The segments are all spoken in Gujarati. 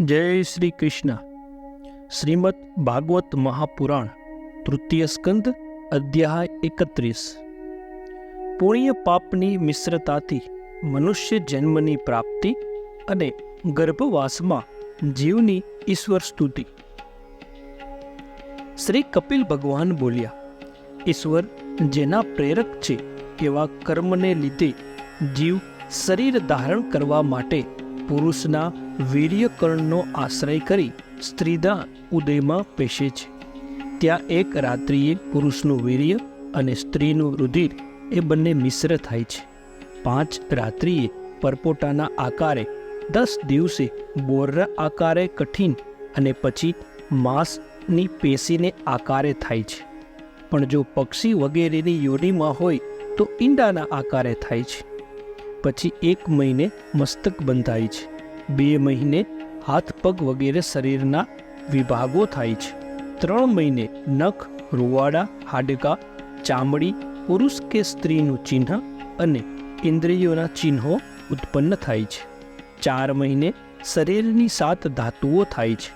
જય શ્રી કૃષ્ણ. શ્રીમદ ભાગવત મહાપુરાણ, તૃતીય સ્કંદ, અધ્યાય એકત્રીસ. પુણ્ય પાપની મિશ્રતાથી મનુષ્ય જન્મની પ્રાપ્તિ અને ગર્ભવાસમાં જીવની ઈશ્વર સ્તુતિ. શ્રી કપિલ ભગવાન બોલ્યા, ઈશ્વર, જેના પ્રેરક છે એવા કર્મને લીધે જીવ શરીર ધારણ કરવા માટે પુરુષના વીર્યકર્ણનો આશ્રય કરી સ્ત્રીદા ઉદયમાં પેશે છે. ત્યાં એક રાત્રિએ પુરુષનું વીર્ય અને સ્ત્રીનું રુધિર એ બંને મિશ્ર થાય છે. પાંચ રાત્રિએ પરપોટાના આકારે દસ દિવસે બોર્ર આકારે કઠિન અને પછી માંસની પેશીને આકારે થાય છે. પણ જો પક્ષી વગેરેની યોનિમાં હોય તો ઈંડાના આકારે થાય છે. પછી એક મહિને મસ્તક બંધાય છે. બે મહિને હાથ પગ વગેરે શરીરના વિભાગો થાય છે. ત્રણ મહિને નખ, રૂવાડા, હાડકા, ચામડી, પુરુષ કે સ્ત્રીનું ચિહ્ન અને ઇન્દ્રિયોના ચિહ્નો ઉત્પન્ન થાય છે. ચાર મહિને શરીરની સાત ધાતુઓ થાય છે.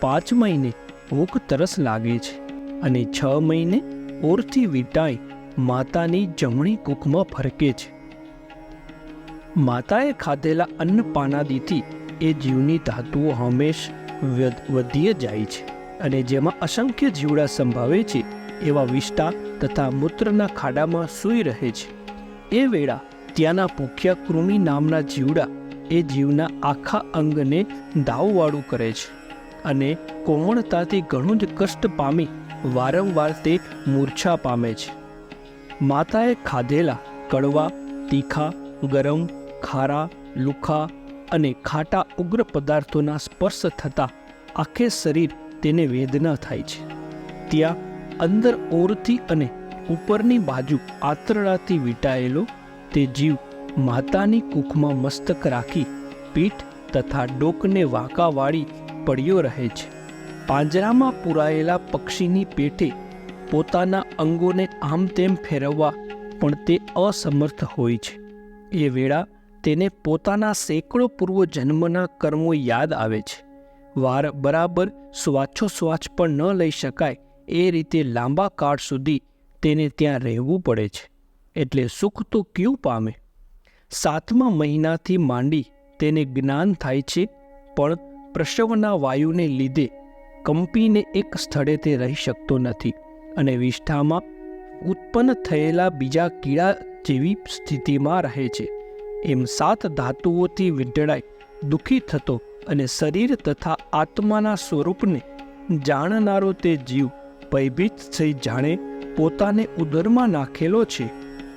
પાંચ મહિને ભૂખ તરસ લાગે છે અને છ મહિને ઓરથી વીંટાઈ માતાની જમણી કુખમાં ફરકે છે. માતાએ ખાધેલા અન્ન પાનાદીથી એ જીવની ધાતુઓ હંમેશ વધીએ જાય છે અને જેમાં અસંખ્ય જીવડા સંભાવે છે, એવા વિષ્ટા તથા મૂત્રના ખાડામાં સૂઈ રહે છે. એ વેળા ત્યાંના ભૂખ્યા કૃમિ નામના જીવડા એ જીવના આખા અંગને દાવવાળું કરે છે અને કોમળતાથી ઘણું જ કષ્ટ પામી વારંવાર તે મૂર્છા પામે છે. માતાએ ખાધેલા કડવા, તીખા, ગરમ ખારા, લુખા અને ખાટા ઉગ્ર પદાર્થોના સ્પર્શ થતાં આખે શરીર તેને વેદના થાય છે. ત્યાં અંદર ઓરથી અને ઉપરની બાજુ આંતરડાથી વીંટાયેલો તે જીવ માતાની કૂખમાં મસ્તક રાખી પીઠ તથા ડોકને વાંકાવાળી પડ્યો રહે છે. પાંજરામાં પુરાયેલા પક્ષીની પેટે પોતાના અંગોને આમ તેમ ફેરવવા પણ તે અસમર્થ હોય છે. એ વેળા તેને પોતાના સેંકડો પૂર્વ જન્મના કર્મો યાદ આવે છે. વાર બરાબર શ્વાછોશ્વાસ પણ ન લઈ શકાય એ રીતે લાંબા કાળ સુધી તેને ત્યાં રહેવું પડે છે. એટલે સુખ તો ક્યું પામે? સાતમા મહિનાથી માંડી તેને જ્ઞાન થાય છે, પણ પ્રસવના વાયુને લીધે કંપીને એક સ્થળે તે રહી શકતો નથી અને વિષ્ઠામાં ઉત્પન્ન થયેલા બીજા કીડા જેવી સ્થિતિમાં રહે છે. એમ સાત ધાતુઓથી વીંટળાઈ દુઃખી થતો અને શરીર તથા આત્માના સ્વરૂપને જાણનારો તે જીવ ભયભીત થઈ જાણે પોતાને ઉદરમાં નાખેલો છે.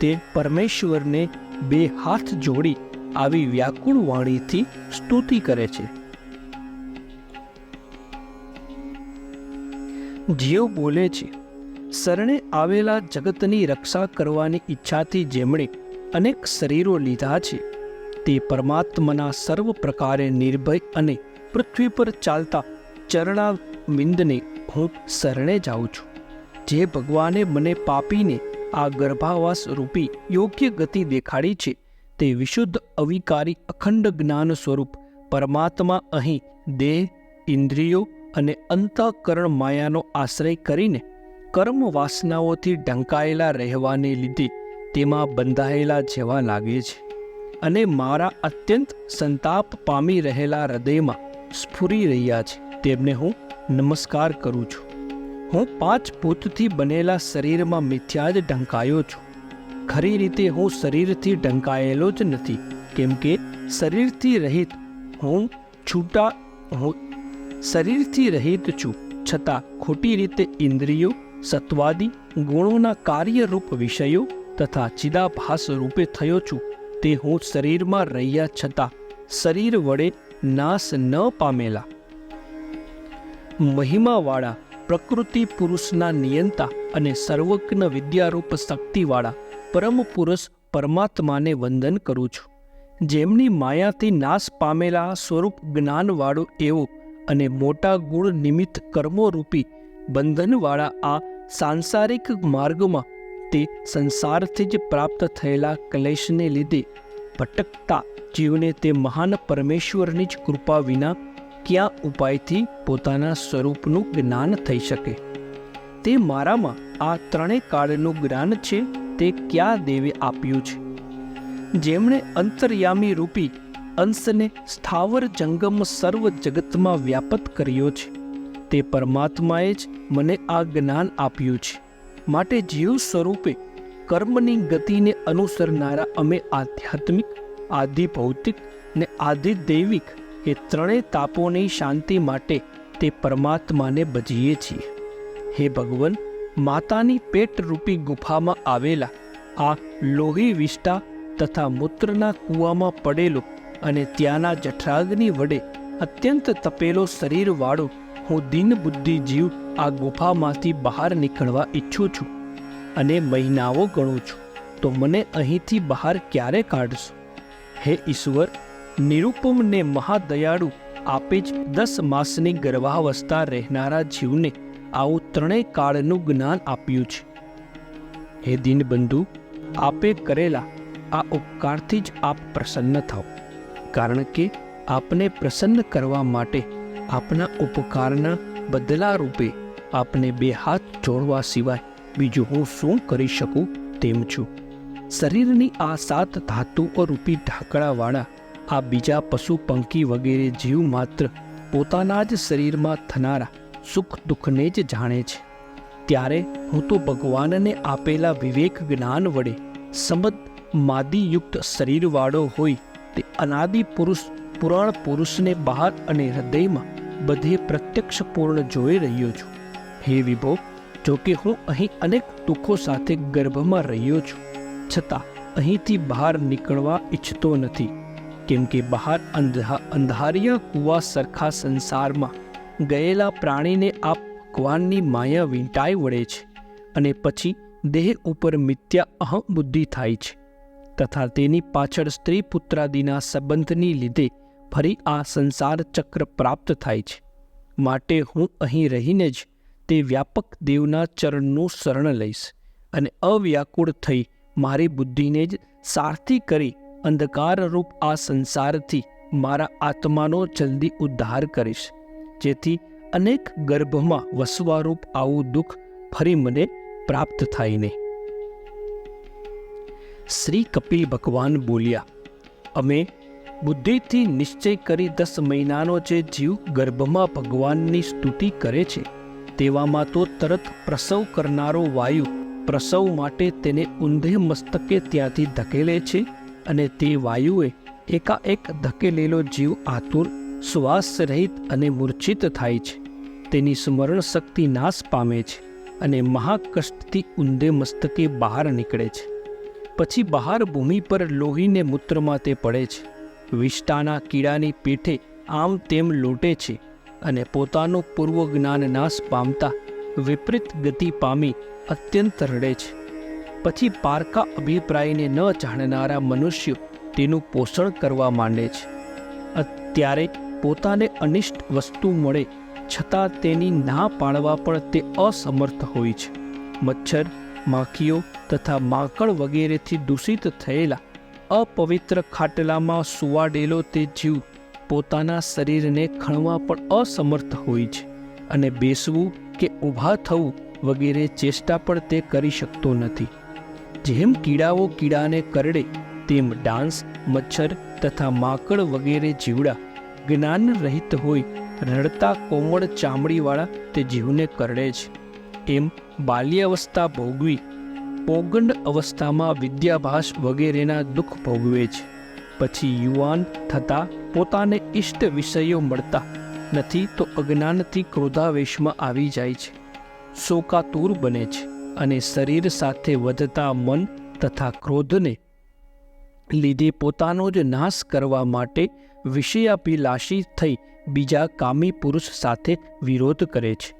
તે પરમેશ્વરને બે હાથ જોડી આવી વ્યાકુળ વાણીથી સ્તુતિ કરે છે. જીવ બોલે છે, શરણે આવેલા જગતની રક્ષા કરવાની ઈચ્છાથી જેમણે અનેક શરીરો લીધા છે. તે પરમાત્માના સર્વ પ્રકારે નિર્ભય અને પૃથ્વી પર ચાલતા ચરણાવિંદને હું શરણે જાઉં છું. જે ભગવાને મને પાપીને આ ગર્ભાવાસ રૂપી યોગ્ય ગતિ દેખાડી છે, તે વિશુદ્ધ અવિકારી અખંડ જ્ઞાન સ્વરૂપ પરમાત્મા અહીં દેહ, ઇન્દ્રિયો અને અંતઃકરણ માયાનો આશ્રય કરીને કર્મ વાસનાઓથી ઢંકાયેલા રહેવાને લીધે તેમાં બંધાયેલા જેવા લાગે છે અને મારા અત્યંત સંતાપ પામી રહેલા હૃદયમાં સ્ફુરી રહ્યા છે. તેમને હું નમસ્કાર કરું છું. હું પાંચ ભૂતથી બનેલા શરીરમાં મિથ્યા જ ઢંકાયો છું. ખરી રીતે હું શરીરથી ઢંકાયેલો જ નથી. કેમ કે શરીરથી રહિત હું છૂટા હું શરીરથી રહિત છું. છતાં ખોટી રીતે ઇન્દ્રિયો, સત્વાદી ગુણોના કાર્યરૂપ વિષયો તથા ચિદાભાસ રૂપે થયો છું. તે હું શરીરમાં રહ્યા છતાં શરીર વડે નાશ ન પામેલા. મહિમાવાળા, પ્રકૃતિ પુરુષના નિયંતા અને સર્વજ્ઞ વિદ્યારૂપ શક્તિવાળા, પરમ પુરુષ પરમાત્માને વંદન કરું છું. જેમની માયાથી નાશ પામેલા સ્વરૂપ જ્ઞાનવાળો એવો અને મોટા ગુણ નિમિત્ત કર્મોરૂપી બંધનવાળા આ સાંસારિક માર્ગમાં તે સંસારથી જ પ્રાપ્ત થયેલા કલેશને લીધે ભટકતા જીવને તે મહાન પરમેશ્વરની જ કૃપા વિના ક્યાં ઉપાયથી પોતાના સ્વરૂપનું જ્ઞાન થઈ શકે? તે મારામાં આ ત્રણેય કાળનું જ્ઞાન છે, તે ક્યાં દેવે આપ્યું છે? જેમણે અંતર્યામી રૂપી અંશને સ્થાવર જંગમ સર્વ જગતમાં વ્યાપત કર્યો છે, તે પરમાત્માએ જ મને આ જ્ઞાન આપ્યું છે. માટે જીવ સ્વરૂપે કર્મની ગતિને અનુસરનારા અમે આધ્યાત્મિક આધિ ભૌતિક ને આધિ દૈવિક એ ત્રણેય તાપોની શાંતિ માટે તે પરમાત્માને ભજીએ છીએ. હે ભગવાન, માતાની પેટરૂપી ગુફામાં આવેલા આ લોહી વિષ્ટા તથા મૂત્રના કૂવામાં પડેલો અને ત્યાંના જઠરાગ્નિ વડે અત્યંત તપેલો શરીરવાળો હું દિન બુદ્ધિ જીવ આ ગુફામાંથી બહાર નીકળવા ઈચ્છું છું અને મહિનાઓ ગણું છું. તો મને અહીંથી બહાર ક્યારે કાઢશો? હે ઈશ્વર, નિરૂપમને મહાદયાળુ આપે જ દસ માસની ગર્ભાવસ્થા રહેનારા જીવને આવું ત્રણેય કાળનું જ્ઞાન આપ્યું છે. હે દીનબંધુ, આપે કરેલા આ ઉપકારથી જ આપ પ્રસન્ન થાઓ. કારણ કે આપને પ્રસન્ન કરવા માટે આપના ઉપકારના બદલા રૂપે આપને બે હાથ જોડવા સિવાય બીજું હું શું કરી શકું તેમ છું. શરીરની આ સાત ધાતુઓ રૂપી ઢાંકડાવાળા આ બીજા પશુ પંખી વગેરે જીવ માત્ર પોતાના જ શરીરમાં થનારા સુખ દુઃખને જ જાણે છે. ત્યારે હું તો ભગવાનને આપેલા વિવેક જ્ઞાન વડે સમદ માદીયુક્ત શરીરવાળો હોય તે અનાદિ પુરુષ, પુરાણ પુરુષને બહાર અને હૃદયમાં બધે પ્રત્યક્ષ પૂર્ણ જોઈ રહ્યો છું. હે વિભો જો કે હું અહીં અનેક દુઃખો સાથે ગર્ભમાં રહ્યો છું. છતાં અહીંથી બહાર નીકળવા ઈચ્છતો નથી, કેમ કે બહાર અંધા, અંધારિયા કુવા સરખા સંસારમાં. ગયેલા પ્રાણીને આ ભગવાનની માયા વીંટાઈ વળે છે અને પછી દેહ ઉપર મિથ્યા અહમ બુદ્ધિ થાય છે. તથા તેની પાછળ સ્ત્રી પુત્રાદિના સંબંધની લીધે ફરી આ સંસાર ચક્ર પ્રાપ્ત થાય છે. માટે હું અહીં રહીને જ તે વ્યાપક દેવના ચરણનું શરણ લઈશ અને અવ્યાકુળ થઈ મારી બુદ્ધિને જ સારથી કરી અંધકારરૂપ આ સંસારથી મારા આત્માનો જલ્દી ઉદ્ધાર કરીશ. જેથી અનેક ગર્ભમાં વસવારૂપ આવું દુઃખ ફરી મને પ્રાપ્ત થાય નહીં શ્રી કપિલ ભગવાન બોલ્યા, અમે બુદ્ધિથી નિશ્ચય કરી દસ મહિનાનો જે જીવ ગર્ભમાં ભગવાનની સ્તુતિ કરે છે, તેવામાં તો તરત પ્રસવ કરનારો વાયુ પ્રસવ માટે તેને ઊંધે મસ્તકે ત્યાંથી ધકેલે છે અને તે વાયુએ એકાએક ધકેલેલો જીવ આતુર શ્વાસ રહિત અને મૂર્છિત થાય છે. તેની સ્મરણ શક્તિ નાશ પામે છે અને મહાકષ્ટથી ઊંધે મસ્તકે બહાર નીકળે છે. પછી બહાર ભૂમિ પર લોહીને મૂત્રમાં તે પડે છે. વિષ્ટાના કીડાની પીઠે આમ તેમ લૂંટે છે અને પોતાનું પૂર્વ જ્ઞાન નાશ પામતા વિપરીત ગતિ પામી અત્યંત રડે છે. પછી પારકા અભિપ્રાયને ન જાણનારા મનુષ્યો તેનું પોષણ કરવા માંડે છે. અત્યારે પોતાને અનિષ્ટ વસ્તુ મળે છતાં તેની ના પાડવા પણ તે અસમર્થ હોય છે. મચ્છર, માખીઓ તથા માકડ વગેરેથી દૂષિત થયેલા અપવિત્ર ખાટલામાં સુવાડેલો તે જીવ પોતાના શરીરને ખણવા પણ અસમર્થ હોય છે અને બેસવું કે ઊભા થવું વગેરે ચેષ્ટા પણ તે કરી શકતો નથી. જેમ કીડાઓ કીડાને કરડે, તેમ ડાન્સ મચ્છર તથા માકડ વગેરે જીવડા જ્ઞાન રહિત હોય, રડતા કોમળ ચામડીવાળા તે જીવને કરડે છે. એમ બાલ્યાવસ્થા ભોગવી પોગંડ અવસ્થામાં વિદ્યાભાસ વગેરેના દુઃખ ભોગવે છે. પછી યુવાન થતાં પોતાને ઇષ્ટ વિષયો મળતા નથી તો અજ્ઞાનથી ક્રોધાવેશમાં આવી જાય છે. શોકાતુર બને છે અને શરીર સાથે વધતા મન તથા ક્રોધને લીધે પોતાનો જ નાશ કરવા માટે વિષયાભિલાષી થઈ બીજા કામી પુરુષ સાથે વિરોધ કરે છે.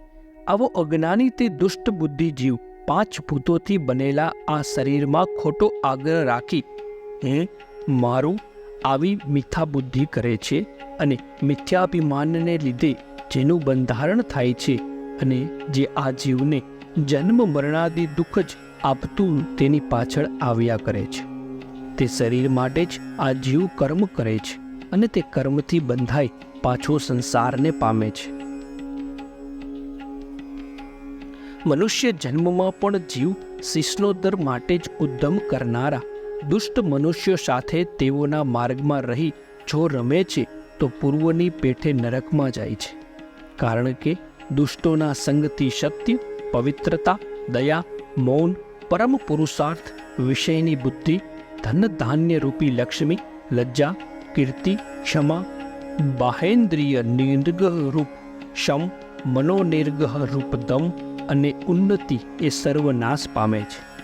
આવો અજ્ઞાની તે દુષ્ટ બુદ્ધિ જીવ પાંચ ભૂતોથી બનેલા આ શરીરમાં ખોટો આગ્રહ રાખી એ મારું આવી મિથ્યા બુદ્ધિ કરે છે અને મિથ્યાભિમાનને લીધે જેનું બંધારણ થાય છે અને જે આ જીવને જન્મ મરણાદી દુઃખ જ આપતું તેની પાછળ આવ્યા કરે છે. તે શરીર માટે જ આ જીવ કર્મ કરે છે અને તે કર્મથી બંધાઈ પાછો સંસારને પામે છે. મનુષ્ય જન્મમાં પણ જીવ શિષ્ણોત્તર માટે જ ઉદ્ધમ કરનારા. દુષ્ટ મનુષ્યો સાથે તેઓના માર્ગમાં રહી જો રમે છે, તો પૂર્વની પેઠે નરકમાં જાય છે. કારણ કે દુષ્ટોના સંગથી સત્ય પવિત્રતા, દયા, મૌન, પરમ પુરુષાર્થ, વિષયની બુદ્ધિ, ધન ધાન્ય રૂપી લક્ષ્મી, લજ્જા, કીર્તિ, ક્ષમા, બાહેન્દ્રિય નિર્ગહ રૂપ શમ, મનોનિર્ગહ રૂપ દમ અને ઉન્નતિ એ સર્વનાશ પામે છે.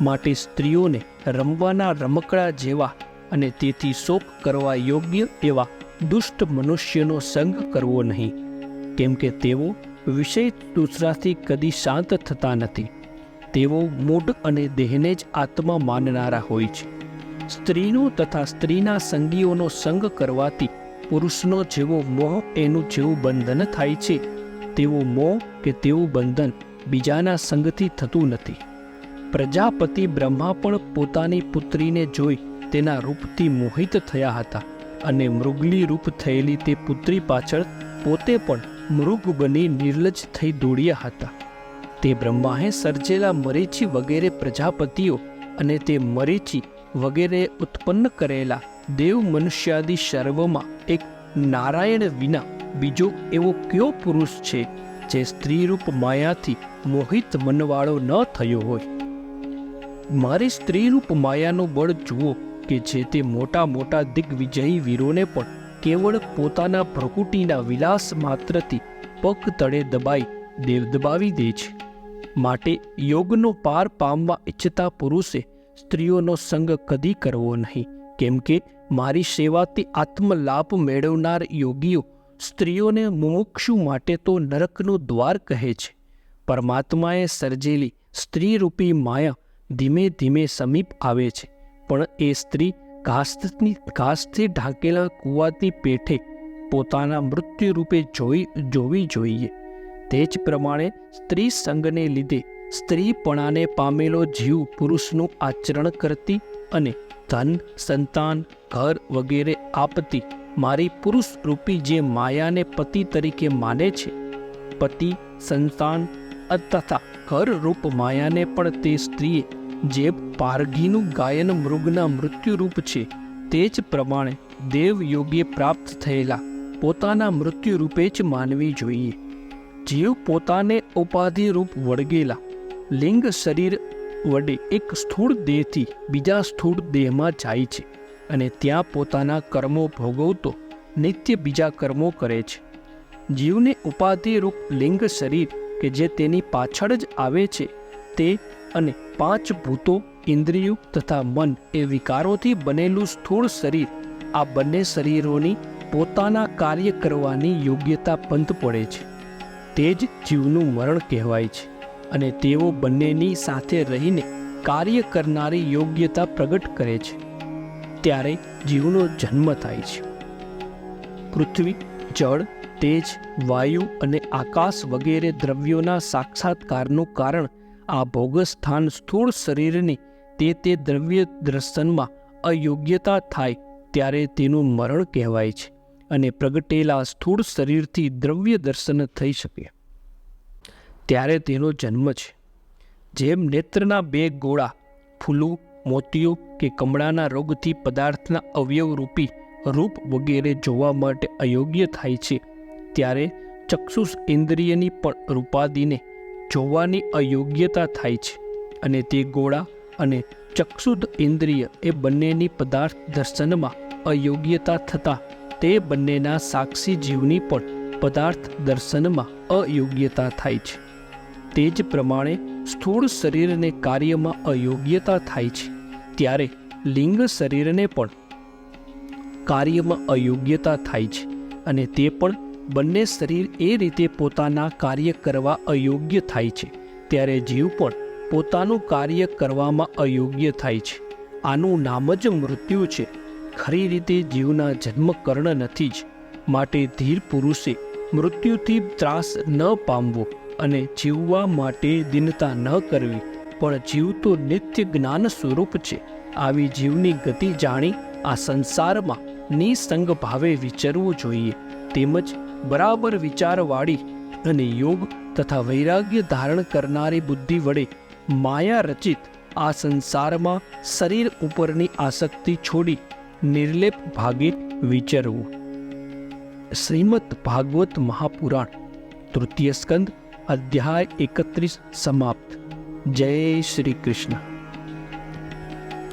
માટે સ્ત્રીઓને રમવાના રમકડા જેવા અને તેથી શોક કરવા યોગ્ય એવા દુષ્ટ મનુષ્યનો સંગ કરવો નહીં. કેમ કે તેઓ વિષય દૂસરાથી કદી શાંત થતા નથી. તેઓ મૂઢ અને દેહને જ આત્મા માનનારા હોય છે. સ્ત્રીનો તથા સ્ત્રીના સંગીઓનો સંગ કરવાથી પુરુષનો જેવો મોહ એનું જેવું બંધન થાય છે તેવો મોહ કે તેવું બંધન બીજાના સંગથી થતું નથી. પ્રજાપતિ બ્રહ્મા પણ પોતાની પુત્રીને જોઈ તેના રૂપથી મોહિત થયા હતા અને મૃગલી રૂપ થયેલી તે પુત્રી પાછળ પોતે પણ મૃગ બની નિર્લજ થઈ દોડ્યા હતા. તે બ્રહ્માએ સર્જેલા મરીચી વગેરે પ્રજાપતિઓ અને તે મરીચી વગેરે ઉત્પન્ન કરેલા દેવ મનુષ્યાદિ સર્વમાં એક નારાયણ વિના બીજો એવો કયો પુરુષ છે જે સ્ત્રીરૂપ માયાથી મોહિત મનવાળો ન થયો હોય? મારી સ્ત્રીરૂપ માયાનો બળ જુઓ કે જે તે મોટા મોટા દિગ્વિજયી વીરોને પણ કેવળ પોતાના પ્રકૃતિના વિલાસ માત્રથી પગ તળે દબાઈ દેવ દબાવી દે છે. માટે યોગનો પાર પામવા ઈચ્છતા પુરુષે સ્ત્રીઓનો સંગ કદી કરવો નહીં. કેમ કે મારી સેવાથી આત્મલાભ મેળવનાર યોગીઓ સ્ત્રીઓને મુમુક્ષુ માટે તો નરકનું દ્વાર કહે છે. પરમાત્માએ સર્જેલી સ્ત્રીરૂપી માયા ધીમે ધીમે સમીપ આવે છે. પણ એ સ્ત્રી ઘાસની ઘાસથી ઢાંકેલા કૂવાથી પેઠે પોતાના મૃત્યુરૂપે જોઈ, જોવી જોઈએ. તે જ પ્રમાણે સ્ત્રી સંગને લીધે સ્ત્રીપણાને પામેલો જીવ પુરુષનું આચરણ કરતી અને ધન, સંતાન, ઘર વગેરે આપતી મારી પુરુષ રૂપી જે માયાને પતિ તરીકે માને છે, પતિ, સંતાન તથા ઘર રૂપ માયાને પણ તે સ્ત્રીએ, જે પારઘીનું ગાયન મૃગના મૃત્યુરૂપ છે, તે જ પ્રમાણે દેવ યોગીએ પ્રાપ્ત થયેલા પોતાના મૃત્યુરૂપે જ માનવી જોઈએ. જીવ પોતાને ઉપાધિરૂપ વળગેલા, લિંગ શરીર વડે એક સ્થૂળ દેહથી બીજા સ્થૂળ દેહમાં જાય છે. અને ત્યાં પોતાના કર્મો ભોગવતો નિત્ય બીજા કર્મો કરે છે. જીવને ઉપાધિરૂપ લિંગ શરીર કે જે તેની પાછળ જ આવે છે, તે અને પાંચ ભૂતો, ઇન્દ્રિયો તથા મન એ વિકારોથી બનેલું સ્થૂળ શરીર, આ બંને શરીરોની પોતાના કાર્ય કરવાની યોગ્યતા પંથ પડે છે. તે જ જીવનું મરણ કહેવાય છે અને તેઓ બંનેની સાથે રહીને કાર્ય કરનારી યોગ્યતા પ્રગટ કરે છે. ત્યારે જીવનો જન્મ થાય છે. પૃથ્વી, જળ, તેજ, વાયુ અને આકાશ વગેરે દ્રવ્યોના સાક્ષાત્કારનું કારણ આ ભોગસ્થાન સ્થૂળ શરીરની તે તે દ્રવ્ય દર્શનમાં અયોગ્યતા થાય ત્યારે તેનું મરણ કહેવાય છે અને પ્રગટેલા સ્થૂળ શરીરથી દ્રવ્ય દર્શન થઈ શકે. ત્યારે તેનો જન્મ છે. જેમ નેત્રના બે ગોળા ફૂલું મોતિયો કે કમળાના રોગથી પદાર્થના અવયવરૂપી રૂપ વગેરે જોવા માટે અયોગ્ય થાય છે. ત્યારે ચક્ષુષ ઇન્દ્રિયની પણ રૂપાદિને જોવાની અયોગ્યતા થાય છે અને તે ગોળા અને ચક્ષુદ ઇન્દ્રિય એ બંનેની પદાર્થ દર્શનમાં અયોગ્યતા થતાં તે બંનેના સાક્ષી જીવની પણ પદાર્થ દર્શનમાં અયોગ્યતા થાય છે. તે જ પ્રમાણે સ્થૂળ શરીરને કાર્યમાં અયોગ્યતા થાય છે. ત્યારે લિંગ શરીરને પણ કાર્યમાં અયોગ્યતા થાય છે અને તે પણ બંને શરીર એ રીતે પોતાના કાર્ય કરવા અયોગ્ય થાય છે. ત્યારે જીવ પણ પોતાનું કાર્ય કરવામાં અયોગ્ય થાય છે. આનું નામ જ મૃત્યુ છે. ખરી રીતે જીવના જન્મ કર્ણ નથી જ. માટે ધીર પુરુષે મૃત્યુથી ત્રાસ ન પામવો અને જીવવા માટે દિનતા ન કરવી. પણ જીવ તો નિત્ય જ્ઞાન સ્વરૂપ છે. આવી જીવની ગતિ જાણી આ સંસારમાં નિસંગ ભાવે વિચારવું જોઈએ. તેમજ બરાબર વિચારવાળી અને યોગ તથા વૈરાગ્ય ધારણ કરનારી બુદ્ધિ વડે માયા રચિત આ સંસારમાં શરીર ઉપરની આસક્તિ છોડી નિર્લેપ ભાગે વિચરવું. શ્રીમદ ભાગવત મહાપુરાણ, તૃતીય સ્કંદ, અધ્યાય એકત્રીસ સમાપ્ત. જય શ્રી કૃષ્ણ.